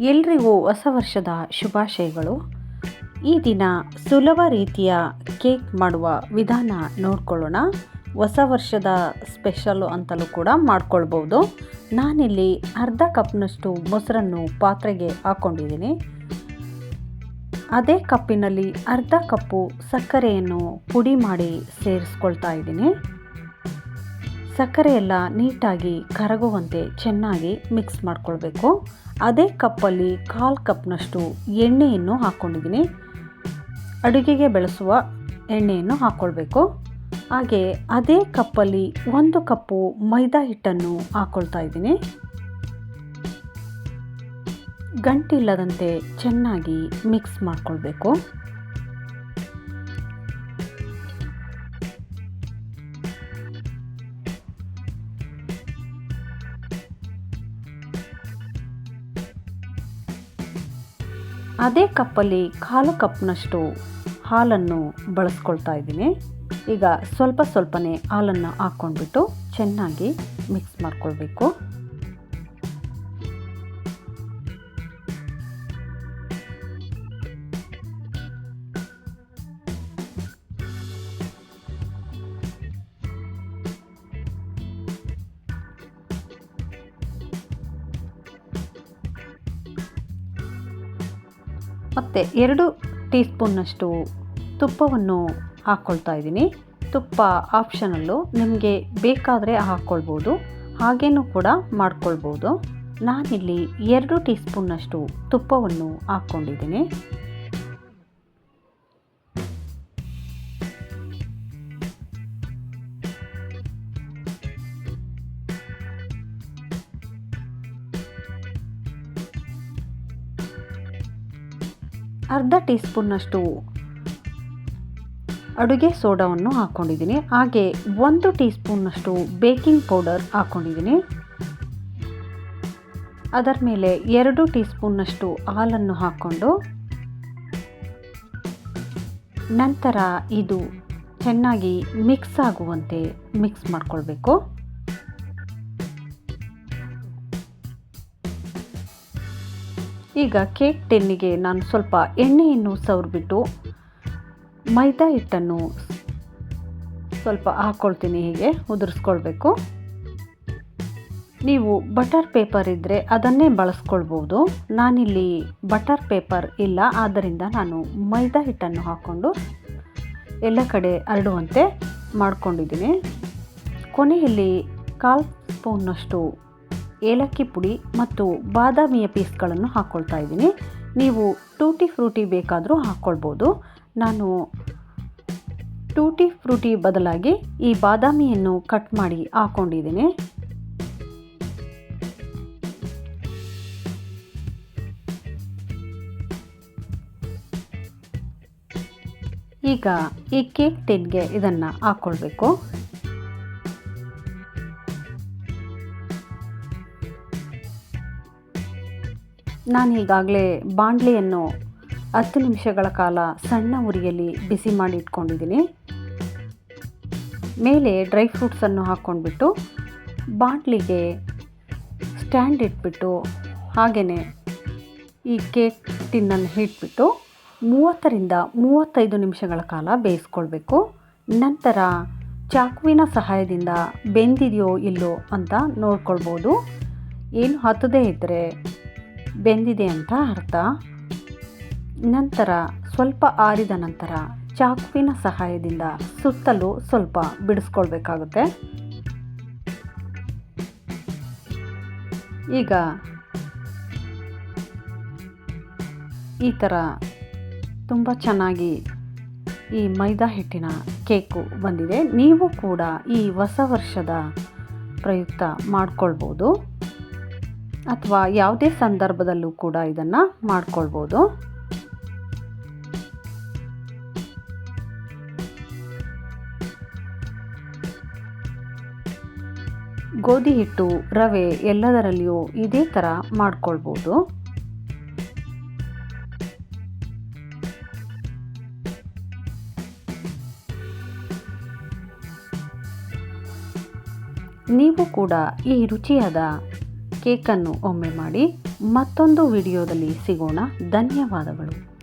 ಎಲ್ರಿಗೂ ಹೊಸ ವರ್ಷದ ಶುಭಾಶಯಗಳು. ಈ ದಿನ ಸುಲಭ ರೀತಿಯ ಕೇಕ್ ಮಾಡುವ ವಿಧಾನ ನೋಡ್ಕೊಳ್ಳೋಣ. ಹೊಸ ವರ್ಷದ ಸ್ಪೆಷಲು ಅಂತಲೂ ಕೂಡ ಮಾಡ್ಕೊಳ್ಬೋದು. ನಾನಿಲ್ಲಿ ಅರ್ಧ ಕಪ್ನಷ್ಟು ಮೊಸರನ್ನು ಪಾತ್ರೆಗೆ ಹಾಕ್ಕೊಂಡಿದ್ದೀನಿ ಅದೇ ಕಪ್ಪಿನಲ್ಲಿ ಅರ್ಧ ಕಪ್ಪು ಸಕ್ಕರೆಯನ್ನು ಪುಡಿ ಮಾಡಿ ಸೇರಿಸ್ಕೊಳ್ತಾ ಇದ್ದೀನಿ. ಸಕ್ಕರೆ ಎಲ್ಲ ನೀಟಾಗಿ ಕರಗುವಂತೆ ಚೆನ್ನಾಗಿ ಮಿಕ್ಸ್ ಮಾಡ್ಕೊಳ್ಬೇಕು. ಅದೇ ಕಪ್ಪಲ್ಲಿ ಕಾಲು ಕಪ್ನಷ್ಟು ಎಣ್ಣೆಯನ್ನು ಹಾಕ್ಕೊಂಡಿದ್ದೀನಿ. ಅಡುಗೆಗೆ ಬೆಳೆಸುವ ಎಣ್ಣೆಯನ್ನು ಹಾಕ್ಕೊಳ್ಬೇಕು. ಹಾಗೆ ಅದೇ ಕಪ್ಪಲ್ಲಿ ಒಂದು ಕಪ್ಪು ಮೈದಾ ಹಿಟ್ಟನ್ನು ಹಾಕ್ಕೊಳ್ತಾ ಇದ್ದೀನಿ. ಗಂಟಿಲ್ಲದಂತೆ ಚೆನ್ನಾಗಿ ಮಿಕ್ಸ್ ಮಾಡ್ಕೊಳ್ಬೇಕು. ಅದೇ ಕಪ್ಪಲ್ಲಿ ಕಾಲು ಕಪ್ನಷ್ಟು ಹಾಲನ್ನು ಬಳಸ್ಕೊಳ್ತಾ ಇದ್ದೀನಿ. ಈಗ ಸ್ವಲ್ಪ ಸ್ವಲ್ಪನೇ ಹಾಲನ್ನು ಹಾಕ್ಕೊಂಡ್ಬಿಟ್ಟು ಚೆನ್ನಾಗಿ ಮಿಕ್ಸ್ ಮಾಡ್ಕೊಳ್ಬೇಕು. ಮತ್ತು ಎರಡು ಟೀ ಸ್ಪೂನ್ನಷ್ಟು ತುಪ್ಪವನ್ನು ಹಾಕ್ಕೊಳ್ತಾ ಇದ್ದೀನಿ. ತುಪ್ಪ ಆಪ್ಷನಲ್ಲು ನಿಮಗೆ ಬೇಕಾದರೆ ಹಾಕ್ಕೊಳ್ಬೋದು, ಹಾಗೇನೂ ಕೂಡ ಮಾಡ್ಕೊಳ್ಬೋದು. ನಾನಿಲ್ಲಿ ಎರಡು ಟೀ ಸ್ಪೂನ್ನಷ್ಟು ತುಪ್ಪವನ್ನು ಹಾಕ್ಕೊಂಡಿದ್ದೀನಿ. ಅರ್ಧ ಟೀ ಸ್ಪೂನ್ನಷ್ಟು ಅಡುಗೆ ಸೋಡಾವನ್ನು ಹಾಕ್ಕೊಂಡಿದ್ದೀನಿ. ಹಾಗೆ ಒಂದು ಟೀ ಸ್ಪೂನ್ನಷ್ಟು ಬೇಕಿಂಗ್ ಪೌಡರ್ ಹಾಕ್ಕೊಂಡಿದ್ದೀನಿ. ಅದರ ಮೇಲೆ ಎರಡು ಟೀ ಸ್ಪೂನ್ನಷ್ಟು ಹಾಲನ್ನು ಹಾಕ್ಕೊಂಡು ನಂತರ ಇದು ಚೆನ್ನಾಗಿ ಮಿಕ್ಸ್ ಆಗುವಂತೆ ಮಿಕ್ಸ್ ಮಾಡ್ಕೊಳ್ಬೇಕು. ಈಗ ಕೇಕ್ ಟೆನ್ನಿಗೆ ನಾನು ಸ್ವಲ್ಪ ಎಣ್ಣೆಯನ್ನು ಸವ್ರಿಬಿಟ್ಟು ಮೈದಾ ಹಿಟ್ಟನ್ನು ಸ್ವಲ್ಪ ಹಾಕ್ಕೊಳ್ತೀನಿ ಹೀಗೆ ಉದುರಿಸ್ಕೊಳ್ಬೇಕು. ನೀವು ಬಟರ್ ಪೇಪರ್ ಇದ್ದರೆ ಅದನ್ನೇ ಬಳಸ್ಕೊಳ್ಬೋದು. ನಾನಿಲ್ಲಿ ಬಟರ್ ಪೇಪರ್ ಇಲ್ಲ, ಆದ್ದರಿಂದ ನಾನು ಮೈದಾ ಹಿಟ್ಟನ್ನು ಹಾಕ್ಕೊಂಡು ಎಲ್ಲ ಕಡೆ ಹರಡುವಂತೆ ಮಾಡ್ಕೊಂಡಿದ್ದೀನಿ. ಕೊನೆಯಲ್ಲಿ ಕಾಲು ಸ್ಪೂನ್ನಷ್ಟು ಏಲಕ್ಕಿ ಪುಡಿ ಮತ್ತು ಬಾದಾಮಿಯ ಪೀಸ್ಗಳನ್ನು ಹಾಕ್ಕೊಳ್ತಾ ಇದ್ದೀನಿ. ನೀವು ಟೂಟಿ ಫ್ರೂಟಿ ಬೇಕಾದರೂ ಹಾಕ್ಕೊಳ್ಬೋದು ನಾನು ಟೂಟಿ ಫ್ರೂಟಿ ಬದಲಾಗಿ ಈ ಬಾದಾಮಿಯನ್ನು ಕಟ್ ಮಾಡಿ ಹಾಕ್ಕೊಂಡಿದ್ದೀನಿ ಈಗ ಈ ಕೇಕ್ ಟಿನ್ಗೆ ಇದನ್ನು ಹಾಕ್ಕೊಳ್ಬೇಕು ನಾನು ಈಗಾಗಲೇ ಬಾಂಡ್ಲಿಯನ್ನು ಹತ್ತು ನಿಮಿಷಗಳ ಕಾಲ ಸಣ್ಣ ಉರಿಯಲ್ಲಿ ಬಿಸಿ ಮಾಡಿ ಇಟ್ಕೊಂಡಿದ್ದೀನಿ. ಮೇಲೆ ಡ್ರೈ ಫ್ರೂಟ್ಸನ್ನು ಹಾಕ್ಕೊಂಡ್ಬಿಟ್ಟು ಬಾಂಡ್ಲಿಗೆ ಸ್ಟ್ಯಾಂಡ್ ಇಟ್ಬಿಟ್ಟು ಹಾಗೆಯೇ ಈ ಕೇಕ್ ಟಿನ್ನನ್ನು ಇಟ್ಬಿಟ್ಟು ಮೂವತ್ತರಿಂದ ಮೂವತ್ತೈದು ನಿಮಿಷಗಳ ಕಾಲ ಬೇಯಿಸ್ಕೊಳ್ಬೇಕು. ನಂತರ ಚಾಕುವಿನ ಸಹಾಯದಿಂದ ಬೆಂದಿದೆಯೋ ಇಲ್ಲೋ ಅಂತ ನೋಡ್ಕೊಳ್ಬೋದು. ಏನು ಹತ್ತದೇ ಇದ್ದರೆ ಬೆಂದಿದೆ ಅಂತ ಅರ್ಥ. ನಂತರ ಸ್ವಲ್ಪ ಆರಿದ ನಂತರ ಚಾಕುವಿನ ಸಹಾಯದಿಂದ ಸುತ್ತಲೂ ಸ್ವಲ್ಪ ಬಿಡಿಸ್ಕೊಳ್ಬೇಕಾಗುತ್ತೆ. ಈಗ ಈ ಥರ ತುಂಬ ಚೆನ್ನಾಗಿ ಈ ಮೈದಾ ಹಿಟ್ಟಿನ ಕೇಕು ಬಂದಿದೆ. ನೀವು ಕೂಡ ಈ ಹೊಸ ವರ್ಷದ ಪ್ರಯುಕ್ತ ಮಾಡ್ಕೊಳ್ಬೋದು. ಅಥವಾ ಯಾವುದೇ ಸಂದರ್ಭದಲ್ಲೂ ಕೂಡ ಇದನ್ನು ಮಾಡ್ಕೊಳ್ಬೋದು. ಗೋಧಿ ಹಿಟ್ಟು, ರವೆ ಎಲ್ಲದರಲ್ಲಿಯೂ ಇದೇ ಥರ ಮಾಡ್ಕೊಳ್ಬೋದು. ನೀವು ಕೂಡ ಈ ರುಚಿಯಾದ ಕೇಕನ್ನು ಒಮ್ಮೆ ಮಾಡಿ ಮತ್ತೊಂದು ವಿಡಿಯೋದಲ್ಲಿ ಸಿಗೋಣ. ಧನ್ಯವಾದಗಳು.